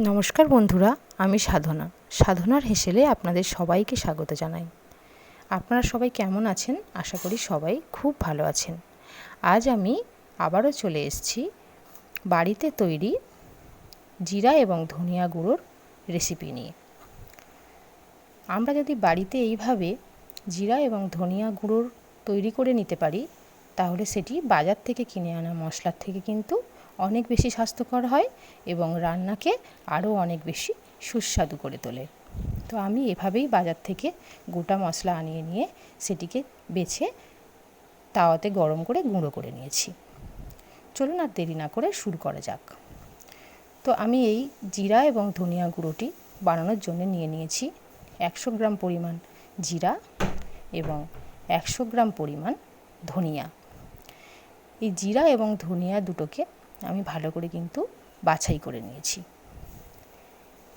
নমস্কার বন্ধুরা, আমি সাধনা। সাধনার হেসেলে আপনাদের সবাইকে স্বাগত জানাই। আপনারা সবাই কেমন আছেন? আশা করি সবাই খুব ভালো আছেন। আজ আমি আবারও চলে এসেছি বাড়িতে তৈরি জিরা এবং ধনিয়া গুঁড়োর রেসিপি নিয়ে। আমরা যদি বাড়িতে এইভাবে জিরা এবং ধনিয়া গুঁড়োর তৈরি করে নিতে পারি, তাহলে সেটি বাজার থেকে কিনে আনা, মশলার থেকে কিন্তু অনেক বেশি স্বাস্থ্যকর হয় এবং রান্নাকে আরও অনেক বেশি সুস্বাদু করে তোলে। তো আমি এভাবেই বাজার থেকে গোটা মশলা আনিয়ে নিয়ে সেটিকে বেছে তাওয়াতে গরম করে গুঁড়ো করে নিয়েছি। চলুন আর দেরি না করে শুরু করা যাক। তো আমি এই জিরা এবং ধনিয়া গুঁড়োটি বানানোর জন্য নিয়ে নিয়েছি একশো গ্রাম পরিমাণ জিরা এবং একশো গ্রাম পরিমাণ ধনিয়া। এই জিরা এবং ধনিয়া দুটোকে আমি ভালো করে কিন্তু বাছাই করে নিয়েছি।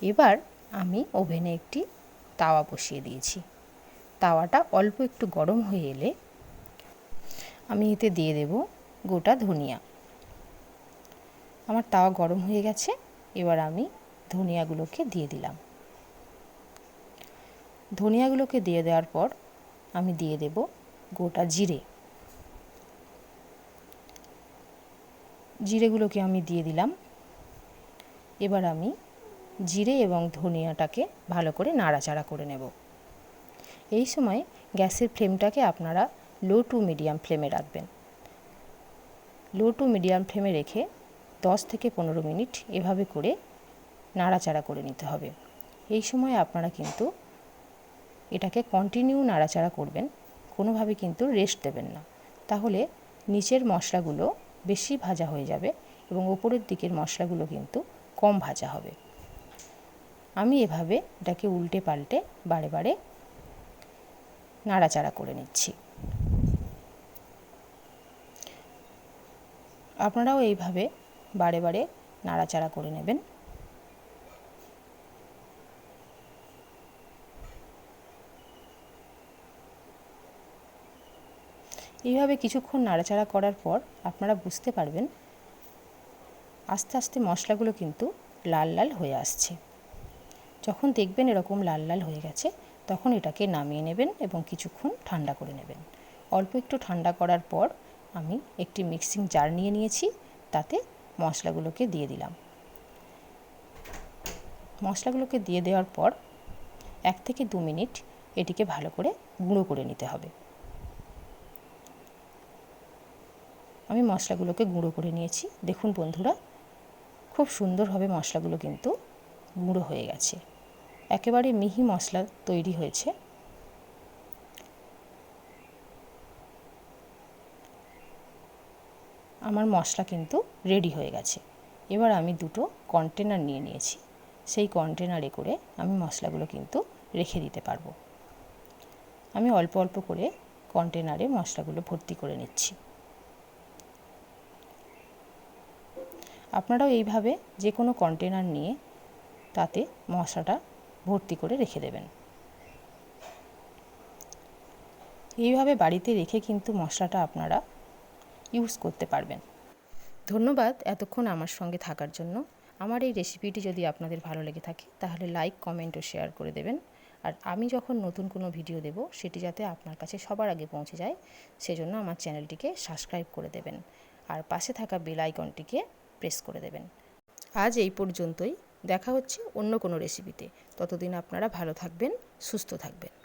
এবার আমি ওভেনে একটি তাওয়া বসিয়ে দিয়েছি। তাওয়াটা অল্প একটু গরম হয়ে এলে আমি এতে দিয়ে দেব গোটা ধনিয়া। আমার তাওয়া গরম হয়ে গেছে, এবার আমি ধনিয়াগুলোকে দিয়ে দিলাম। ধনিয়াগুলোকে দিয়ে দেওয়ার পর আমি দিয়ে দেব গোটা জিরে। জিরেগুলোকে আমি দিয়ে দিলাম। এবার আমি জিরে এবং ধনিয়াটাকে ভালো করে নাড়াচাড়া করে নেব। এই সময় গ্যাসের ফ্লেমটাকে আপনারা লো টু মিডিয়াম ফ্লেমে রাখবেন। লো টু মিডিয়াম ফ্লেমে রেখে দশ থেকে পনেরো মিনিট এভাবে করে নাড়াচাড়া করে নিতে হবে। এই সময় আপনারা কিন্তু এটাকে কন্টিনিউ নাড়াচাড়া করবেন, কোনোভাবে কিন্তু রেস্ট দেবেন না। তাহলে নিচের মশলাগুলো বেশি ভাজা হয়ে যাবে এবং ওপরের দিকের মশলাগুলো কিন্তু কম ভাজা হবে। আমি এভাবে এটাকে উল্টে পাল্টে বারে বারে নাড়াচাড়া করে নিচ্ছি। আপনারাও এইভাবে বারে বারে নাড়াচাড়া করে নেবেন। এইভাবে কিছুক্ষণ নাড়াচাড়া করার পর আপনারা বুঝতে পারবেন আস্তে আস্তে মশলাগুলো কিন্তু লাল লাল হয়ে আসছে। যখন দেখবেন এরকম লাল লাল হয়ে গেছে, তখন এটাকে নামিয়ে নেবেন এবং কিছুক্ষণ ঠান্ডা করে নেবেন। অল্প একটু ঠান্ডা করার পর আমি একটি মিক্সিং জার নিয়ে নিয়েছি, তাতে মশলাগুলোকে দিয়ে দিলাম। মশলাগুলোকে দিয়ে দেওয়ার পর এক থেকে দু মিনিট এটিকে ভালো করে গুঁড়ো করে নিতে হবে। আমি মশলাগুলোকে গুঁড়ো করে নিয়েছি। দেখুন বন্ধুরা, খুব সুন্দরভাবে মশলাগুলো কিন্তু গুঁড়ো হয়ে গেছে। একেবারে মিহি মশলা তৈরি হয়েছে। আমার মশলা কিন্তু রেডি হয়ে গেছে। এবার আমি দুটো কন্টেনার নিয়ে নিয়েছি। সেই কন্টেনারে করে আমি মশলাগুলো কিন্তু রেখে দিতে পারব। আমি অল্প অল্প করে কন্টেনারে মশলাগুলো ভর্তি করে নিচ্ছি। আপনারাও এইভাবে যে কোনো কন্টেনার নিয়ে তাতে মশলাটা ভর্তি করে রেখে দেবেন। এইভাবে বাড়িতে রেখে কিন্তু মশলাটা আপনারা ইউজ করতে পারবেন। ধন্যবাদ এতক্ষণ আমার সঙ্গে থাকার জন্য। আমার এই রেসিপিটি যদি আপনাদের ভালো লেগে থাকে, তাহলে লাইক কমেন্ট ও শেয়ার করে দেবেন। আর আমি যখন নতুন কোনো ভিডিও দেব, সেটি যাতে আপনার কাছে সবার আগে পৌঁছে যায়, সেজন্য আমার চ্যানেলটিকে সাবস্ক্রাইব করে দেবেন। আর পাশে থাকা বেল আইকনটিকে প্রেস করে দেবেন। আজ এই পর্যন্তই। দেখা হচ্ছে অন্য কোনো রেসিপিতে ততদিন আপনারা ভালো থাকবেন, সুস্থ থাকবেন।